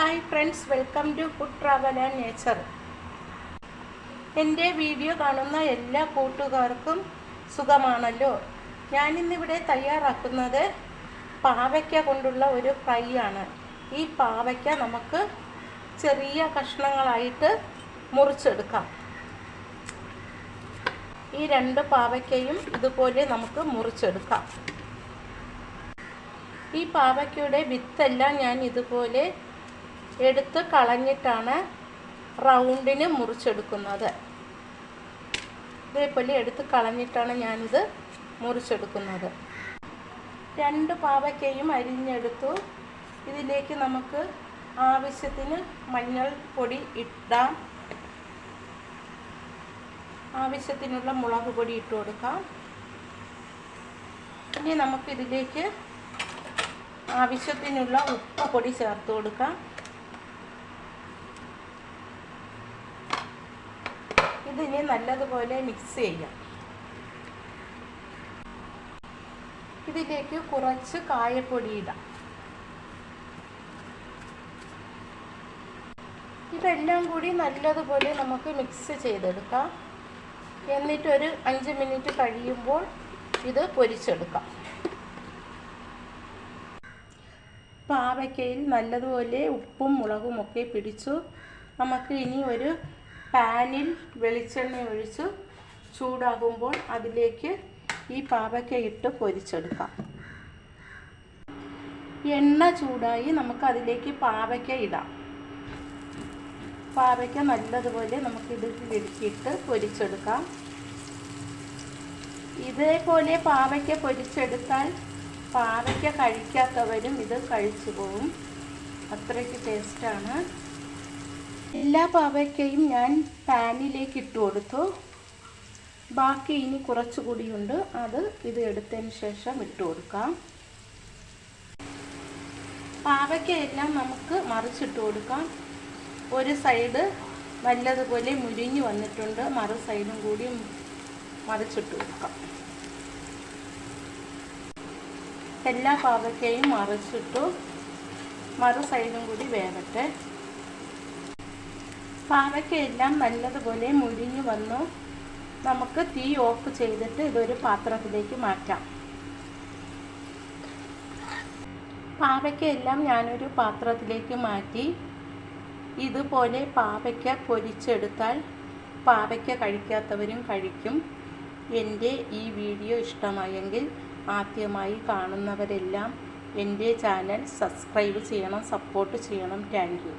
Hi friends welcome to food travel and nature. എന്റെ video കാണുന്ന എല്ലാ കൂട്ടുകാർക്കും സുഖമാണല്ലോ? ഞാനിന്നിവിടെ തയ്യാറാക്കുന്നത് പാവയ്ക്ക കൊണ്ടുള്ള ഒരു ഫ്രൈ ആണ് ഈ പാവയ്ക്ക നമുക്ക് ചെറിയ കഷ്ണങ്ങളായിട്ട് മുറിച്ചെടുക്കാം. ഈ രണ്ട് പാവയ്ക്കയും ഇതുപോലെ നമുക്ക് മുറിച്ചെടുക്കാം. ഈ പാവയ്ക്കയുടെ വിത്തെല്ലാം ഞാൻ ഇതുപോലെ എടുത്ത് കളഞ്ഞിട്ടാണ് റൗണ്ടിന് മുറിച്ചെടുക്കുന്നത്. ഇതേപോലെ എടുത്ത് കളഞ്ഞിട്ടാണ് ഞാനിത് മുറിച്ചെടുക്കുന്നത്. രണ്ട് പാവയ്ക്കയും അരിഞ്ഞെടുത്തു. ഇതിലേക്ക് നമുക്ക് ആവശ്യത്തിന് മഞ്ഞൾപ്പൊടി പൊടി ഇടാം. ആവശ്യത്തിനുള്ള മുളക് പൊടി ഇട്ട് കൊടുക്കാം. ഇനി നമുക്കിതിലേക്ക് ആവശ്യത്തിനുള്ള ഉപ്പ് പൊടി ചേർത്ത് കൊടുക്കാം. ഇതിനി നല്ലതുപോലെ മിക്സ് ചെയ്യാം. ഇതിലേക്ക് കുറച്ച് കായപ്പൊടി ഇടാം. ഇതെല്ലാം കൂടി നല്ലതുപോലെ നമുക്ക് മിക്സ് ചെയ്തെടുക്കാം. എന്നിട്ടൊരു അഞ്ച് മിനിറ്റ് കഴിയുമ്പോൾ ഇത് പൊരിച്ചെടുക്കാം. പാവയ്ക്കയിൽ നല്ലതുപോലെ ഉപ്പും മുളകുമൊക്കെ പിടിച്ചു. നമുക്ക് ഇനി ഒരു പാനിൽ വെളിച്ചെണ്ണ ഒഴിച്ച് ചൂടാകുമ്പോൾ അതിലേക്ക് ഈ പാവയ്ക്ക ഇട്ട് പൊരിച്ചെടുക്കാം. എണ്ണ ചൂടായി നമുക്ക് അതിലേക്ക് പാവയ്ക്ക ഇടാം. പാവയ്ക്ക നല്ലതുപോലെ നമുക്ക് ഇടുക്കിയിട്ട് പൊരിച്ചെടുക്കാം. ഇതേപോലെ പാവയ്ക്ക പൊരിച്ചെടുത്താൽ പാവയ്ക്ക കഴിക്കാത്തവരും ഇത് കഴിച്ചു പോകും അത്രയ്ക്ക് ടേസ്റ്റാണ് എല്ലാ പാവയ്ക്കയും ഞാൻ പാനിലേക്ക് ഇട്ട് കൊടുത്തു. ബാക്കി ഇനി കുറച്ചുകൂടിയുണ്ട്. അത് ഇത് എടുത്തതിന് ശേഷം ഇട്ട് കൊടുക്കാം. പാവയ്ക്കയെല്ലാം നമുക്ക് മറിച്ചിട്ട് കൊടുക്കാം. ഒരു സൈഡ് നല്ലതുപോലെ മുരിഞ്ഞു വന്നിട്ടുണ്ട്. മറു സൈഡും കൂടി മറിച്ചിട്ട് കൊടുക്കാം. എല്ലാ പാവയ്ക്കയും മറിച്ചിട്ടു മറു സൈഡും കൂടി വേവട്ടെ. പാവയ്ക്കയെല്ലാം നല്ലതുപോലെ മുരിഞ്ഞു വന്നു. നമുക്ക് തീ ഓഫ് ചെയ്തിട്ട് ഇതൊരു പാത്രത്തിലേക്ക് മാറ്റാം. പാവയ്ക്കയെല്ലാം ഞാനൊരു പാത്രത്തിലേക്ക് മാറ്റി. ഇതുപോലെ പാവയ്ക്ക പൊരിച്ചെടുത്താൽ പാവയ്ക്ക കഴിക്കാത്തവരും കഴിക്കും. എന്റെ ഈ വീഡിയോ ഇഷ്ടമായെങ്കിൽ ആദ്യമായി കാണുന്നവരെല്ലാം എന്റെ ചാനൽ സബ്സ്ക്രൈബ് ചെയ്യണം സപ്പോർട്ട് ചെയ്യണം. താങ്ക്